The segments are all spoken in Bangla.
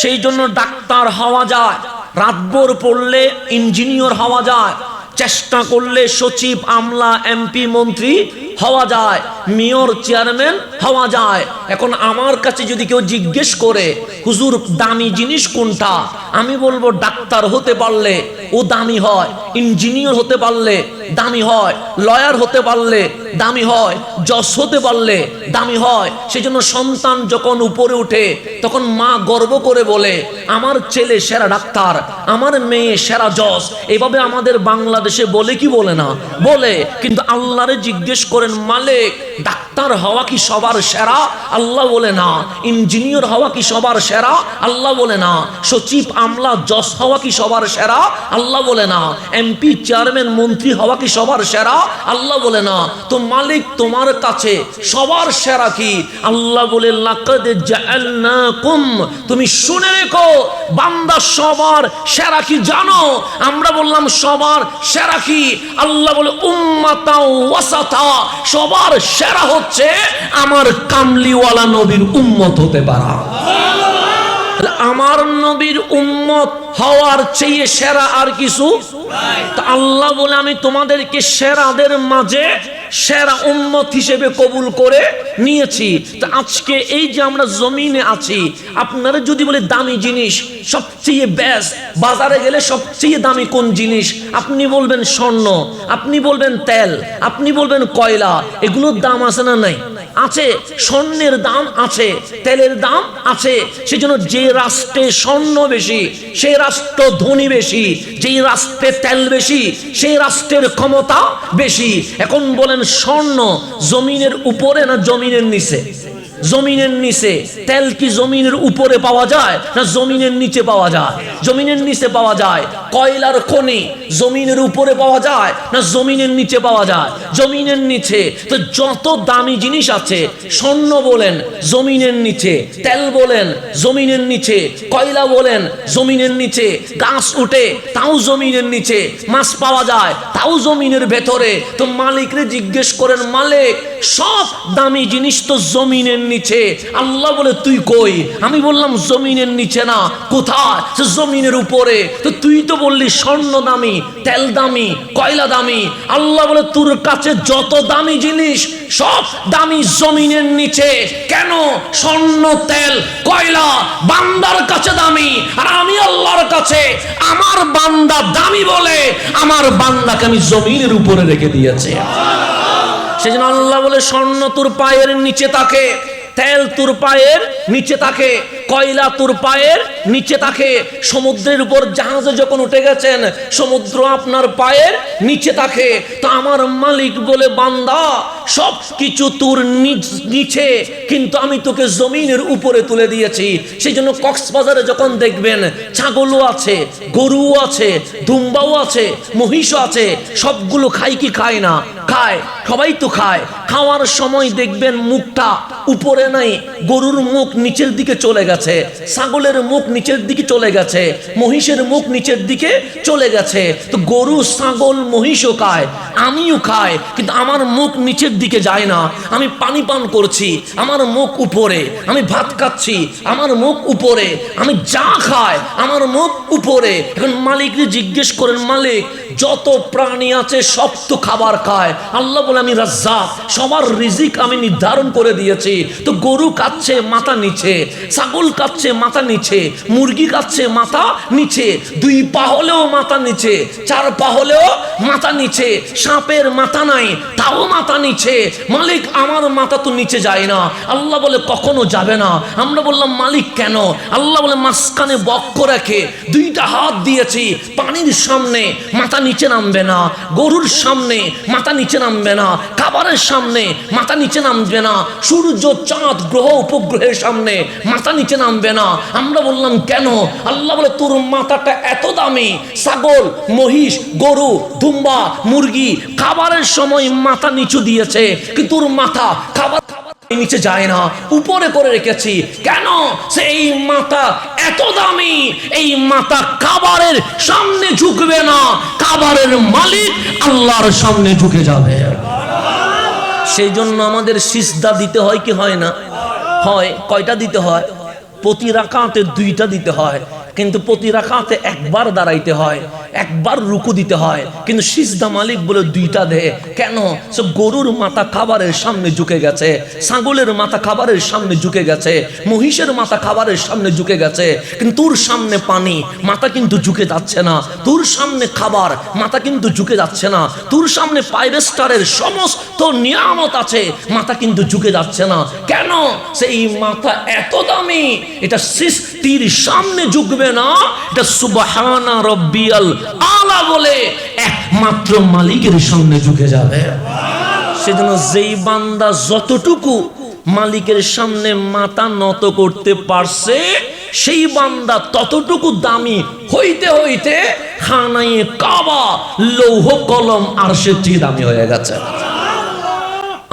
সেই জন্য ডাক্তার হওয়া যায়, রাতভর পড়লে ইঞ্জিনিয়ার হওয়া যায়, চেষ্টা করলে সচিব, আমলা, এমপি, মন্ত্রী হওয়া যায়, মেয়র, চেয়ারম্যান হওয়া যায়। এখন আমার কাছে যদি কেউ জিজ্ঞেস করে, হুজুর, দামি জিনিস কোনটা? আমি বলব, ডাক্তার হতে পারলে ও দামি হয়। ইঞ্জিনিয়ার হতে পারলে দামি হয় লয়ার হতে পারলে দামি হয় জজ হতে পারলে দামি হয়। সেজন্য সন্তান যখন উপরে ওঠে তখন মা গর্ব করে বলে, আমার ছেলে সেরা ডাক্তার, আমার মেয়ে সেরা জজ এভাবে আমাদের বাংলাদেশে বলে কি বলে না? বলে, কিন্তু আল্লাহরে জিজ্ঞেস করেন, মালিক, ডাক্তার হওয়া কি সবার সেরা? আল্লাহ বলে, না। ইঞ্জিনিয়ার হওয়া কি সবার সেরা? আল্লাহ বলে, না। সচিব, আমলা জজ হওয়া কি সবার সেরা? আল্লাহ বলে না। এমপি চেয়ারম্যান মন্ত্রী হওয়া কি সবার সেরা? আল্লাহ বলে না। তো মালিক তোমার কাছে সবার সেরা কি? আল্লাহ বলে তুমি শুনে রেখো, বান্দা সবার সেরা কি জানো? আমরা বললাম, সবার সেরা কি? আল্লাহ বলে, উম্মাতা সবার সেরা হচ্ছে আমার কামলিওয়ালা নবীর উম্মত হতে পারা। আমার নবীর উম্মত হওয়ার চেয়ে সেরা আর কিছু? আল্লাহ বলে, আমি তোমাদেরকে সেরাদের মাঝে সেরা উম্মত হিসেবে কবুল করে নিয়েছি। তা আজকে এই যে আমরা জমিনে আছি, আপনারা যদি বলে দামি জিনিস, সবচেয়ে বেস্ট বাজারে গেলে সবচেয়ে দামি কোন জিনিস? আপনি বলবেন স্বর্ণ, আপনি বলবেন তেল, আপনি বলবেন কয়লা, এগুলোর দাম আছে না নাই? আছে, স্বর্ণের দাম আছে, তেলের দাম আছে, সেজন্য যে রাষ্ট্রে স্বর্ণ বেশি সেই রাষ্ট্র ধনী বেশি, যেই রাষ্ট্রে তেল বেশি, সেই রাষ্ট্রের ক্ষমতা বেশি। এখন বলেন স্বর্ণ জমিনের উপরে না জমিনের নিচে? জমিনের নিচে। তেল কি জমিনের উপরে পাওয়া যায় না জমিনের নিচে পাওয়া যায়? জমিনের নিচে পাওয়া যায়। কয়লার খনি জমিনের উপরে পাওয়া যায় না জমিনের নিচে পাওয়া যায়? জমিনের নিচে। তো যত দামি জিনিস আছে, স্বর্ণ বলেন, জমিনের নিচে। তেল বলেন, জমিনের নিচে। কয়লা বলেন, জমিনের নিচে। গাছ উঠে, তাও জমিনের নিচে। মাছ পাওয়া যায়, তাও জমিনের ভেতরে। তো মালিকরে জিজ্ঞেস করেন, মালিক, সব দামি জিনিস তো জমিনের নিচে। আল্লাহ বলে, তুই কই? আমি বললাম, জমিনের নিচে না, কোথায়? জমিনের উপরে। তো তুই তো বললি, স্বর্ণ দামি, তেল দামি, কয়লা দামি। আল্লাহ বলে, তোর কাছে যত দামি জিনিস, সব দামি জমিনের নিচে। কেন? স্বর্ণ, তেল, কয়লা, বান্দার কাছে দামি। আর আমি আল্লাহর কাছে, আমার বান্দা দামি বলে, আমার বান্দাকে আমি জমিনের উপরে রেখে দিয়েছি। সেজন্য আল্লাহ বলে, স্বর্ণ তোর পায়ের নিচে থাকে, তেল তোর পায়ের নিচে থাকে। কয়লা তোর পায়ের নিচে থাকে। সমুদ্রের উপর জাহাজে যখন উঠে গেছেন, সমুদ্র আপনার পায়ের নিচে থাকে। তো আমার মালিক বলে, বান্দা সব কিছু তোর নিচে, কিন্তু আমি তোকে জমিনের উপরে তুলে দিয়েছি। সেই জন্য কক্সবাজারে যখন দেখবেন ছাগলও আছে, গরুও আছে, দুম্বাও আছে, মহিষও আছে, সবগুলো খায় কি খায় না? খায়, সবাই তো খায়। খাওয়ার সময় দেখবেন মুখটা উপরে নাই, গরুর মুখ নিচের দিকে চলে গেছে। ছাগলের মুখ নিচের দিকে চলে গেছে, মহিষের মুখ নিচের দিকে চলে গেছে। তো গরু, ছাগল, মহিষও খায়, আমিও খাই, কিন্তু আমার মুখ নিচের দিকে যায় না। আমি পানি পান করছি, আমার মুখ উপরে, আমি ভাত খাচ্ছি, আমার মুখ উপরে, আমি যা খাই, আমার মুখ উপরে। এখন মালিককে জিজ্ঞেস করেন, মালিক যত প্রাণী আছে সব তো খাবার খায়। আল্লাহ বলে, আমি রাজ্জাক, সবার রিজিক আমি নির্ধারণ করে দিয়েছি। তো গরু কাচ্ছে, মাথা নিচে। ছাগল কাচ্ছে, মাথা নিচে। মুরগি কাচ্ছে, মাথা নিচে। দুই পা হলেও মাথা নিচে। চার পা হলেও মাথা নিচে। সাপের মাথা নাই, তাও মাথা নিচে। মালিক, আমার মাথা তো নিচে যায় না। আল্লাহ বলে, কখনো যাবে না। আমরা বললাম, মালিক কেন? আল্লাহ বলে, মাঝখানে বক্ষ রেখে দুইটা হাত দিয়েছি পানির সামনে। মাথা নিচে নামবে না, গরুর সামনে মাথা নিচে নামবে না, খাবারের সামনে মাথা নিচে নামবে না, সূর্য, চাঁদ, গ্রহ, উপগ্রহের সামনে মাথা নিচে নামবে না। আমরা বললাম, কেন? আল্লাহ বলে, তোর মাথাটা এত দামি, ছাগল, মহিষ, গরু দুম্বা মুরগি, খাবারের সময় মাথা নিচু দিয়েছে, কিন্তু তোর মাথা খাবার নিচে যায় না, উপরে করে রেখেছি। কেন? সে এই মাথা এত দামি, এই মাথা খাবারের সামনে ঝুঁকবে না খাবারের মালিক আল্লাহর সামনে ঝুঁকে যাবে। সেই জন্য আমাদের সিজদা দিতে হয় কি হয় না? হয়, কয়টা দিতে হয়? প্রতি রাকাতে দুইটা দিতে হয়। কিন্তু প্রতি রাকাতে একবার দাঁড়াইতে হয়। একবার রুকু দিতে হয়। কিন্তু সিজদা মালিক বলে দুইটা দে কেন? সে গরুর মাথা খাবারের সামনে ঝুঁকে গেছে, ছাগলের মাথা খাবারের সামনে ঝুঁকে গেছে, মহিষের মাথা খাবারের সামনে ঝুঁকে গেছে। কিন্তু তোর সামনে পানি, মাথা কিন্তু ঝুঁকে যাচ্ছে না। তোর সামনে খাবার, মাথা কিন্তু ঝুঁকে যাচ্ছে না। তোর সামনে ফাইভ স্টারের সমস্ত নিয়ামত আছে, মাথা কিন্তু ঝুঁকে যাচ্ছে না। কেন? সেই মাথা এত দামি, এটা সৃষ্টির সামনে ঝুঁকবে না। এটা সুবহানা রব্বিয়াল আলা বলে একমাত্র মালিকের সামনে ঝুঁকে যাবে। সেজন্য যেই বান্দা যতটুকু মালিকের সামনে মাথা নত করতে পারছে, সেই বান্দা ততটুকু দামি হইতে হইতে খানাইয়ে কাবা, লৌহ কলম আর সে দামি হয়ে গেছে।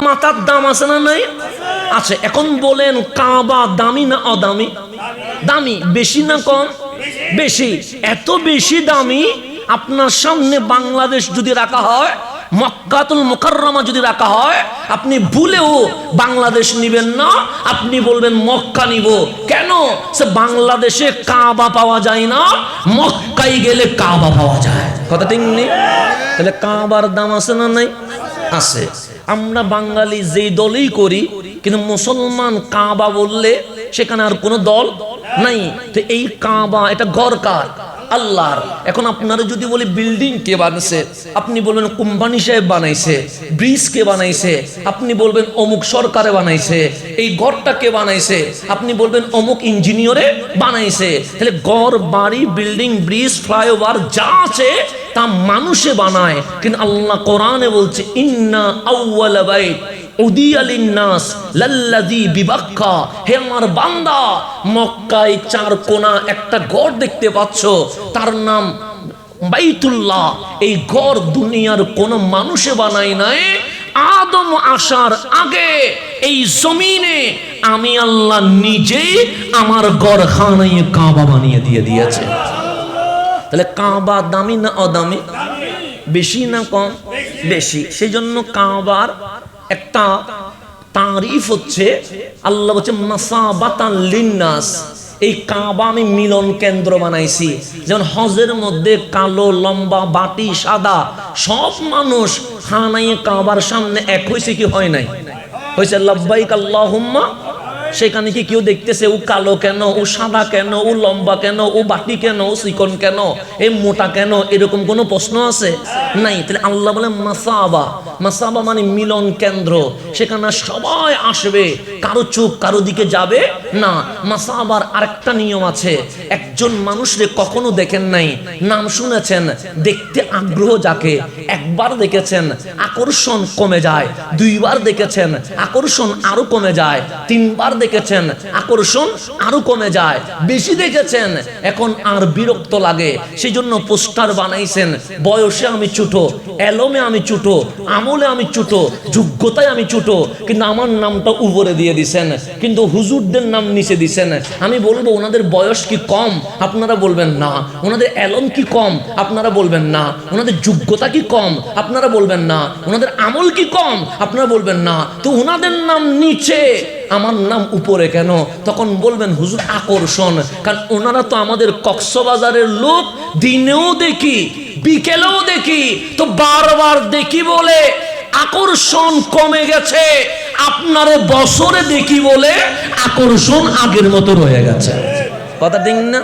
মাথার দাম আছে না নাই? আছে। এখন বলেন কাবা দামি না অদামি? দামি। বেশি না কম? বেশি। এত বেশি দামি আপনার সামনে বাংলাদেশ যদি রাখা হয়, মক্কাতুল মুকাররমা যদি রাখা হয়, আপনি ভুলেও বাংলাদেশ নিবেন না। আপনি বলবেন, মক্কা নিব। কেন? সে বাংলাদেশে কাবা পাওয়া যায় না। মক্কাই গেলে কাবা পাওয়া যায়। কথা ঠিক নেই? তাহলে কাবার দাম আছে না নাই? আছে। আমরা বাঙালি যেই দলই করি, কিন্তু মুসলমান কাবা বললে সেখানে আর কোনো দল নাই। তো এই কাবা, এটা গড়কার আল্লাহর। এখন আপনারা যদি বলি বিল্ডিং কে বানাইছে, আপনি বলবেন কোম্পানি সাহেব বানাইছে ব্রিজ কে বানাইছে, আপনি বলবেন অমুক সরকারে বানাইছে, এই ঘরটা কে বানাইছে, আপনি বলবেন অমুক ইঞ্জিনিয়ারে বানাইছে। তাহলে গড় বাড়ি বিল্ডিং ব্রিজ ফ্লাইওভার যা আছে তা মানুষে বানায়। কিন্তু আল্লাহ কোরআনে বলছে, ইন্না আউয়ালা বাইত। উদিয়ালিন্নাস লাল্লাযী বিবাক্কা। হে বান্দা একটা দেখতে তার নাম এই দুনিয়ার কোন মানুষে বানাই নাই। আদম আসার আগে এই জমিনে আমি আল্লাহ নিজেই আমার ঘর খানায় কাবা বানিয়ে দিয়ে দিয়েছে। তাহলে কাবা দামি না অদামি? বেশি না কম? বেশি। সেই জন্য কাবার একটা তারিফ হচ্ছে, আল্লাহ বলছে, মাসাবাতান লিন্নাস। এই কাবা আমি মিলন কেন্দ্র বানাইছি। যেমন হজের মধ্যে কালো, লম্বা, বাটি, সাদা, সব মানুষ হানাইয়ে কাবার সামনে এক হয়েছে কি হয় নাই? হয়েছে লব্বাইক আল্লাহুম্মা। সেখানে কি কেউ দেখতেছে, ও কালো কেন, ও সাদা কেন, ও লম্বা কেন, ও বাটি কেন, ও চিকন কেন, এ মোটা কেন, এরকম কোনো প্রশ্ন আছে? নাই। তাহলে আল্লাহ বলে, মাসাবা। মাসাবা মানে মিলন কেন্দ্র। সেখানে সবাই আসবে। কারও চোখ কারও দিকে যাবে? না, মাসাবার আরেকটা নিয়ম আছে। একজন মানুষরে কখনো দেখেন নাই। নাম শুনেছেন, দেখতে আগ্রহ যাকে একবার দেখেছেন, আকর্ষণ কমে যায়। দুইবার দেখেছেন, আকর্ষণ আরও কমে যায়। তিনবার দেখেছেন, আকর্ষণ আরও কমে যায়। বেশি দেখেছেন, এখন আর বিরক্ত লাগে। সেই জন্য পোস্টার বানাইছেন, বয়সে আমি ছোট, এলমে আমি ছোট আমলে আমি ছোট, যোগ্যতায় আমি ছোট, কিন্তু আমার নামটা উপরে দিয়ে দিছেন, কিন্তু হুজুরদের নাম নিচে দিছেন। আমি বলব, ওনাদের বয়স কি কম? আপনারা বলবেন না। ওনাদের অ্যালম কি কম? আপনারা বলবেন না। ওনাদের যোগ্যতা কি কম? আপনারা বলবেন না। ওনাদের আমল কি কম? আপনারা বলবেন না। তো ওনাদের নাম নিচে, আমার নাম উপরে কেন? তখন বলবেন, হুজুর, আকর্ষণ। কারণ ওনারা তো আমাদের কক্সবাজারের লোক, দিনেও দেখি বিকেলেও দেখি, তো বারবার দেখি বলে, আকর্ষণ কমে গেছে। আপনারে বছরে দেখি বলে, আকর্ষণ আগের মতো রয়ে গেছে। কথা ঠিক না?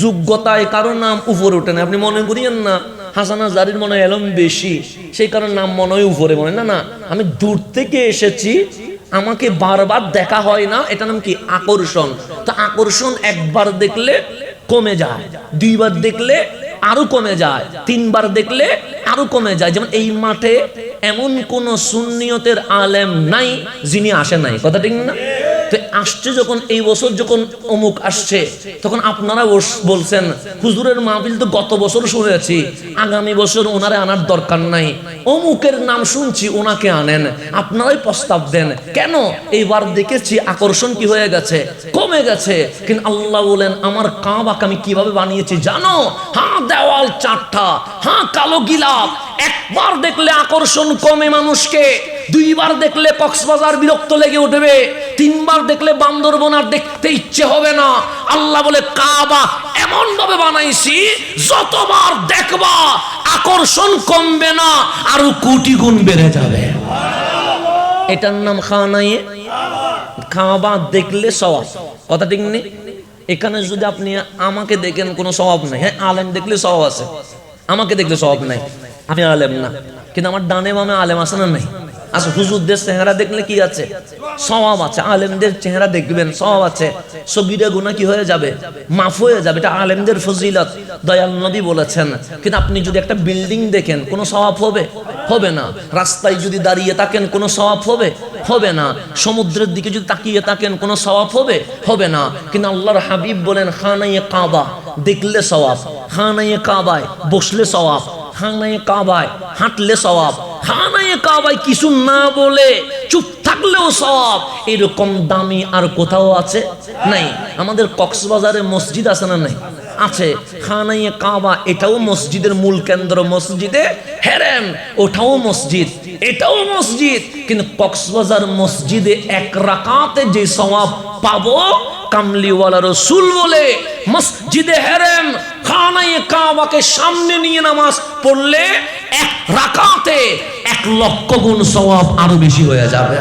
যোগ্যতায় কারও নাম উপরে ওঠে না। আপনি মনে করিয়েন না, হাসানা জারির মনে এলম বেশি। সেই কারণে নাম মনে হয় উপরে মনে না না, আমি দূর থেকে এসেছি, আমাকে বারবার দেখা হয় না। এটা নাম কি? আকর্ষণ। তো আকর্ষণ একবার দেখলে কমে যায়, দুইবার দেখলে আরও কমে যায়। তিনবার দেখলে আরও কমে যায়। যেমন এই মাঠে এমন কোন সুন্নিয়তের আলেম নাই যিনি আসে নাই। কথা ঠিক না? তো আসছে যখন, এই বছর যখন অমুক আসছে, তখন আপনারা বলছেন, হুজুরের মাহফিল তো গত বছর শুনেছি আগামী বছর ওনারে আনার দরকার নাই। অমুকের নাম শুনছি, ওনাকে আনেন আপনারাই প্রস্তাব দেন। কেন? এইবার দেখেছি আকর্ষণ কি হয়ে গেছে, কমে গেছে। কিন্তু আল্লাহ বলেন, আমার কাবাকে আমি কীভাবে বানিয়েছি জানো? হ্যাঁ দেওয়াল চারটা হ্যাঁ কালো গিলাপ। একবার দেখলে আকর্ষণ কমে মানুষকে। দুইবার দেখলে কক্সবাজার বিরক্ত লেগে উঠবে, তিনবার দেখলে বান্দরবন আর দেখতে ইচ্ছে হবে না। আল্লাহ বলে, কাবা এমন ভাবে বানাইছি, যতবার দেখবা আকর্ষণ কমবে না, আরও কোটি গুণ বেড়ে যাবে। এটার নাম খানাইয়ে খাওয়া দেখলে সওয়াব। কথা ঠিক নেই? এখানে যদি আপনি আমাকে দেখেন, কোনো স্বভাব নাই। হ্যাঁ আলেম দেখলে স্বভাব আছে। আমাকে দেখলে স্বভাব নাই। আমি আলেম না। কিন্তু আমার ডানে বামে আলেম আছে না নাই? আচ্ছা হুজুরদের চেহারা দেখলে কি আছে? স্বভাব আছে। আলেমদের চেহারা দেখবেন স্বভাব আছে। সগিরা গুণা কি হয়ে যাবে? মাফ হয়ে যাবে। এটা আলেমদের ফজিলত। দয়াল নবী বলেছেন। কিন্তু আপনি যদি একটা বিল্ডিং দেখেন, কোনো স্বভাব হবে? হবে না। রাস্তায় যদি দাঁড়িয়ে থাকেন, কোনো স্বভাব হবে? হবে না। সমুদ্রের দিকে যদি তাকিয়ে থাকেন, কোনো স্বভাব হবে? হবে না। কিন্তু আল্লাহর হাবিব বলেন খানাইয়ে কাবা দেখলে স্বভাব খানাইয়ে কাবায় বসলে স্বভাব খানাইয়ে কাবায় হাঁটলে স্বভাব খানাইয়ে কাবায় কিছু না বলে চুপ থাকলেও সব এরকম দামি আর কোথাও আছে? নাই। আমাদের কক্সবাজারে মসজিদ আছে না নাই? আছে। খানাইয়ে কাবা, এটাও মসজিদের মূল কেন্দ্র। মসজিদে হেরেন ওটাও মসজিদ, এটাও মসজিদ। কিন্তু কক্সবাজার মসজিদে এক রাকাতে যে সওয়াব পাবো, কামলিওয়ালা রসুল বলে, মসজিদে হেরেন খানাইয়ে কাবাকে সামনে নিয়ে নামাজ পড়লে এক রাকাতে লক্ষ গুণ সওয়াব আরও বেশি হয়ে যাবে।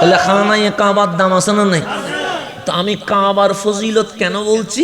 তাহলে খানাইয়ে কাবার দাম আছে না নাই? তো আমি কাবার ফজিলত কেন বলছি?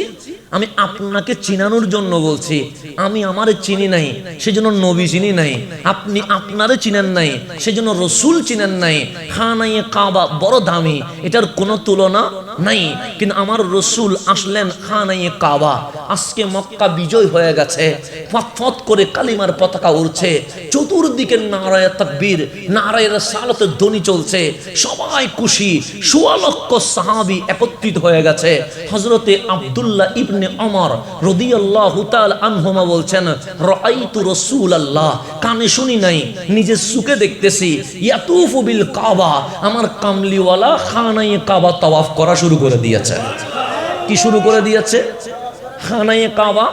আমি আপনাকে চিনানোর জন্য বলছি। আমি আমার চিনি নাই, সেজন্য নবী চিনি নাই। আপনি আপনারে চিনেন নাই, সেজন্য রসুল চিনেন নাই। খা খানাইয়ে কাবা বড় দামি, এটার কোনো তুলনা নাই, কিন্তু আমার রসুল আসলেন খানাইয়ে কাবা। আজকে মক্কা বিজয় হয়ে গেছে। ফত করে কালিমার পতাকা উড়ছে। চতুর্দিকে নারায় তাকবীর নারায়ের সালতের ধ্বনি চলছে। সবাই খুশি, সোয়া লক্ষ সাহাবি একত্রিত হয়ে গেছে। হজরতে আব্দুল্লাহ ইবনে অমর রদিয়াল্লাহু তাআলা আনহুমা বলছেন, রাআইতু রাসূলুল্লাহ। কানে শুনি নাই, নিজের সুকে দেখতেছি, ইয়াতুফু বিল কাবা। আমার কামলিওয়ালা খানায়ে কাবা তাওয়াফ করা শুরু করে দিয়েছে। কি শুরু করে দিয়েছে? খানায়ে কাবা।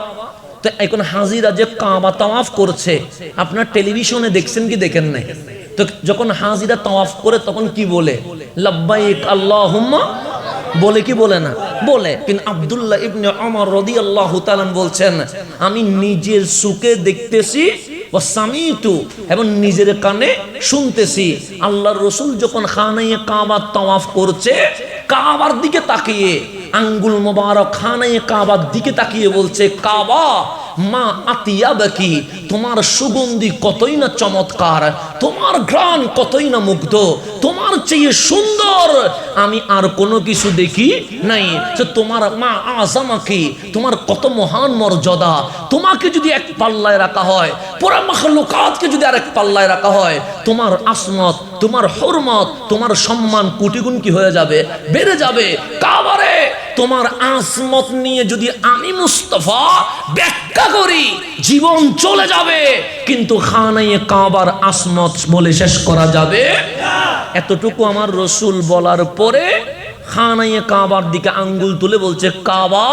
তো এখন হাজিরা যে কাবা তাওয়াফ করছে, আপনার টেলিভিশনে দেখছেন কি দেখেন নাই? তো যখন হাজিরা তাওয়াফ করে তখন কি বলে? লাব্বাইক আল্লাহুম্মা। বলে কি বলে না? বলে, কিন্তু আব্দুল্লাহ ইবনে ওমর রাদিয়াল্লাহু তাআলা বলছেন, আমি নিজের সুকে দেখতেছি ও সামিতু এবং নিজের কানে শুনতেছি। আল্লাহর রসুল যখন খানাইয়ে কাবার তাওয়াফ করছে কাবার দিকে তাকিয়ে আঙ্গুল মোবারক খানে কাবার দিকে তাকিয়ে বলছে কাবা মা আতিয়া বাকি তোমার সুগন্ধি কতই না চমৎকার, তোমার ঘ্রাণ কতই না মুগ্ধ, তোমার চেয়ে সুন্দর আমি আর কোনো কিছু দেখি নাই। যে তোমার মা আজামাকি তোমার কত মহান মর্যাদা। তোমাকে যদি এক পাল্লায় রাখা হয়, পুরা মাখলুকাতকে যদি আরেক পাল্লায় রাখা হয়, তোমার আসমত তোমার হরমত, তোমার সম্মান কোটি গুণ কি হয়ে যাবে? বেড়ে যাবে। কাবারে তোমার আসমত নিয়ে যদি আমি মুস্তফা ব্যাখ্যা করি, জীবন চলে যাবে। কিন্তু খানাইয়ে কাবার আসমত বলে শেষ করা যাবে এতটুকু আমার রসুল বলার পরে খানাইয়ে কাবার দিকে আঙ্গুল তুলে বলছে, কাবা,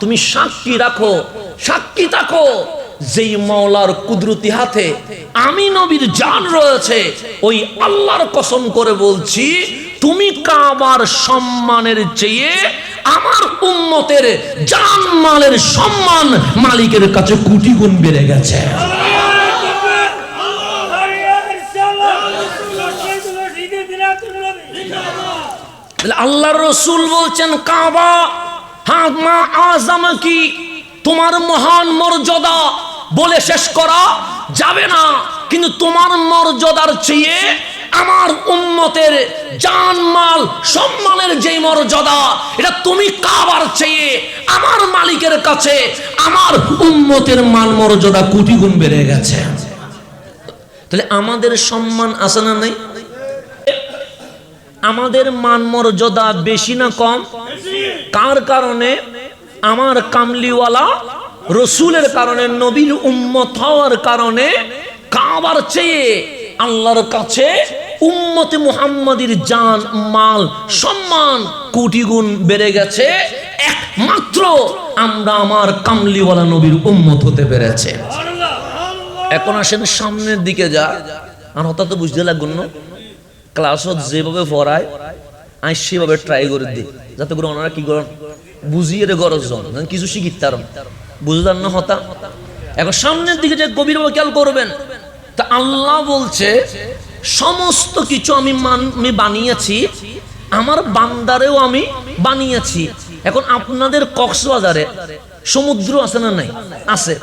তুমি সাক্ষী রাখো, সাক্ষী থাকো। যেই মাওলার কুদরতি হাতে আমি নবীর জান রয়েছে, ওই আল্লাহর কসম করে বলছি, তুমি কাবার সম্মানের চেয়ে আমার উম্মতের জান মালের সম্মান মালিকের কাছে কোটি গুণ বেড়ে গেছে। তাহলে আল্লাহর রসুল বলছেন, কাবা হ্যাঁ মা আজামা কি? তোমার মহান মর্যাদা বলে শেষ করা যাবে না। কিন্তু তোমার মর্যাদার চেয়ে আমার উম্মতের জান মাল সম্মানের যে মর্যাদা, এটা তুমি কাবার চেয়ে আমার মালিকের কাছে, আমার উম্মতের মান মর্যাদা কোটি গুণ বেড়ে গেছে। তাহলে আমাদের সম্মান আছে না নাই? আমাদের মান মর্যাদা বেশি না কম? কার কারণে? আমার কামলিওয়ালা রসুলের কারণে, নবীর উম্মত হওয়ার কারণে কাবার চেয়ে আল্লাহর কাছে উম্মতে মুহাম্মাদির জান, মাল, সম্মান কোটি গুণ বেড়ে গেছে। একমাত্র আমরা আমার কামলিওয়ালা নবীর উম্মত হতে পেরেছে। এখন আসেন সামনের দিকে যা। আর হঠাৎ বুঝতে লাগুন না। ক্লাসত যেভাবে পড়ায়, আমি সেভাবে ট্রাই করে দিই। যাতে করে ওনারা কি করেন? বুঝিয়ে রে গরজ জন। কিছু শিখিত তার। বুঝলাম না হতা? এখন সামনের দিকে যে গভীরভাবে খেয়াল করবেন। তা আল্লাহ বলছে সমস্ত কিছু আমি আমি বানিয়েছি, আমার বান্দারেও আমি বানিয়েছি। এখন আপনাদের কক্সবাজারে সমুদ্র আছে না নাই? আছে।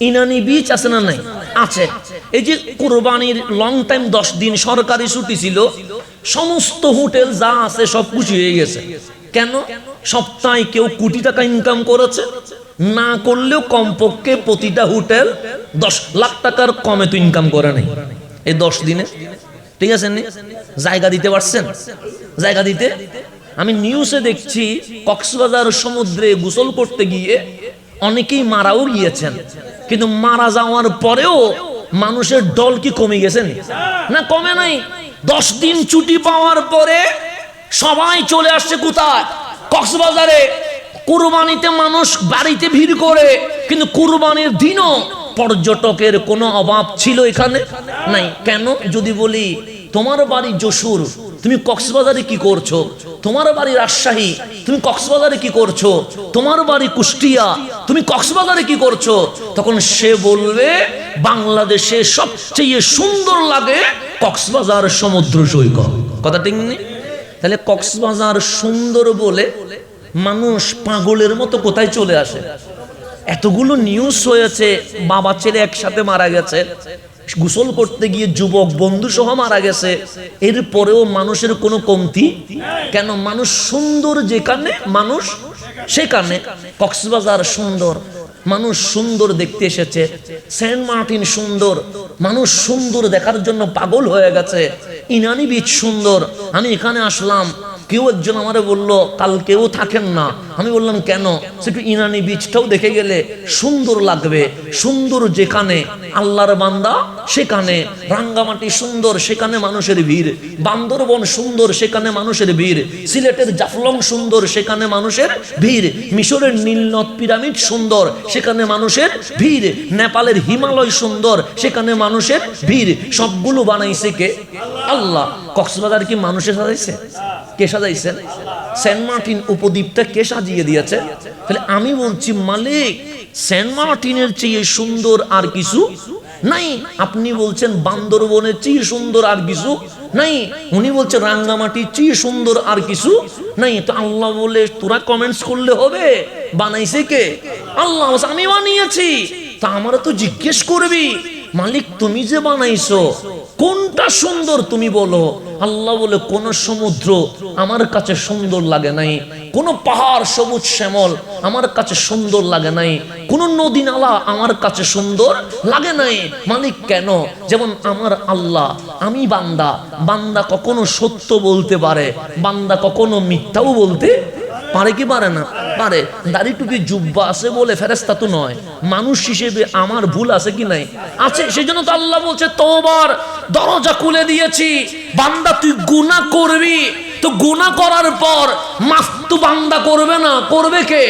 ইনানি বিচ আছে না নাই? আছে। এই যে কোরবানির লং টাইম দশ দিন সরকারি ছুটি ছিল, সমস্ত হোটেল যা আছে সব খুশি হয়ে গেছে। কেন? সপ্তাহে কেউ কোটি টাকা ইনকাম করেছে। না করলেও কমপক্ষে প্রতিটা হোটেল দশ লাখ টাকার কমে তো ইনকাম করে নাই। এই দশ দিনে। ঠিক আছে জায়গা দিতে পারছেন? জায়গা দিতে? আমি নিউজে দেখছি, কক্সবাজার সমুদ্রে গোসল করতে গিয়ে অনেকেই মারাও গিয়েছেন। কিন্তু মারা যাওয়ার পরেও মানুষের দল কি কমে গেছেন না কমে নাই? দশ দিন ছুটি পাওয়ার পরে সবাই চলে আসছে কোথায়? কক্সবাজারে। কুরবানিতে মানুষ বাড়িতে ভিড় করে, কিন্তু কুরবানির দিনও পর্যটকের কোনো অভাব ছিল এখানে? নাই। কেন? যদি বলি, তোমার বাড়ি যশোর, তুমি কক্সবাজারে কি করছ? তোমার বাড়ি রাজশাহী, তুমি কক্সবাজারে কি করছ? তোমার বাড়ি কুষ্টিয়া, তুমি কক্সবাজারে কি করছ? তখন সে বলবে, বাংলাদেশে সবচেয়ে সুন্দর লাগে কক্সবাজার সমুদ্র সৈকত। কথা ঠিক নেই? তাহলে কক্সবাজার সুন্দর বলে মানুষ পাগলের মতো কোথায় চলে আসে? এতগুলো নিউজ হয়েছে, বাবা ছেলে একসাথে মারা গেছে, গোসল করতে গিয়ে যুবক বন্ধু সহ মারা গেছে, এরপরেও মানুষের কোনো কমতি? কেন মানুষ সুন্দর যেখানে মানুষ সেখানে কক্সবাজার সুন্দর, মানুষ সুন্দর দেখতে এসেছে, সেন্ট মার্টিন সুন্দর, মানুষ সুন্দর দেখার জন্য পাগল হয়ে গেছে, ইনানি বিচ সুন্দর, আমি এখানে আসলাম কেউ একজন আমারে বলল, কাল কেউ থাকেন না। আমি বললাম, কেন? সেটু ইনানি বীজটাও দেখে গেলে সুন্দর লাগবে। সুন্দর যেখানে আল্লাহর বান্দা, সেখানে রাঙ্গামাটি সুন্দর, সেখানে মানুষের ভিড়। বান্দরবন সুন্দর, সেখানে মানুষের ভিড়। সিলেটের জাফলং সুন্দর, সেখানে মানুষের ভিড়। মিশরের নীলনদ পিরামিড সুন্দর, সেখানে মানুষের ভিড়। নেপালের হিমালয় সুন্দর, সেখানে মানুষের ভিড়। সবগুলো বানাইছে কে? আল্লাহ। কক্সবাজার কি মানুষে সাজাইছে? কে সাজাইছেন সেন্ট মার্টিন উপদ্বীপটা কে সাজিয়ে দিয়েছে? তাহলে আমি বলছি, মালিক, সেন্ট মার্টিনের চেয়ে সুন্দর আর কিছু নাই। আপনি বলছেন বান্দরবনের চেয়ে সুন্দর আর কিছু নাই। উনি বলছেন রাঙ্গামাটির চেয়ে সুন্দর আর কিছু নাই। তো আল্লাহ বলে, তোরা কমেন্টস করলে হবে। বানাইছে কে? আল্লাহ আমি বানিয়েছি। তা আমরা তো জিজ্ঞেস করবি। মালিক, তুমি যে বানাইছো, কোনটা সুন্দর তুমি বলো? আল্লাহ বলে, কোন সমুদ্র আমার কাছে সুন্দর লাগে নাই। কোন পাহাড়, সবুজ শ্যামল আমার কাছে সুন্দর লাগে নাই। কোন নদী, নালা আমার কাছে সুন্দর লাগে নাই। মালিক, কেন? যেমন আমার আল্লাহ, আমি বান্দা। বান্দা কখনো সত্য বলতে পারে, বান্দা কখনো মিথ্যাও বলতে পারে কি পারে না? পারে, দাড়ি টুপি জুব্বা আছে বলে ফেরেস্তা তো নয়। মানুষ হিসেবে আমার ভুল আছে কি নাই? আছে সেই জন্য তো আল্লাহ বলছে, তোবার দরজা খুলে দিয়েছি। বান্দা, তুই গুণা করবি। তো গুনাহ করার পর মাফ তো বান্দা করবে না, করবে কে?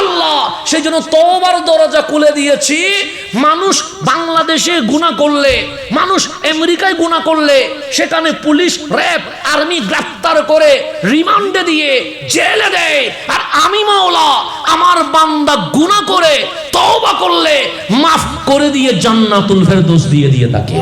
আল্লাহ। সেই জন্য তোবার দরজা খুলে দিয়েছি। মানুষ বাংলাদেশে গুনাহ করলে, মানুষ আমেরিকায় গুনাহ করলে, সেখানে পুলিশ, র্যাব, আর্মি গ্রেফতার করে রিমান্ডে দিয়ে জেলে দেয়। আর আমি মাওলা, আমার বান্দা গুনাহ করে, তওবা করলে মাফ করে দিয়ে জান্নাতুল ফেরদৌস দিয়ে দিয়ে তাকে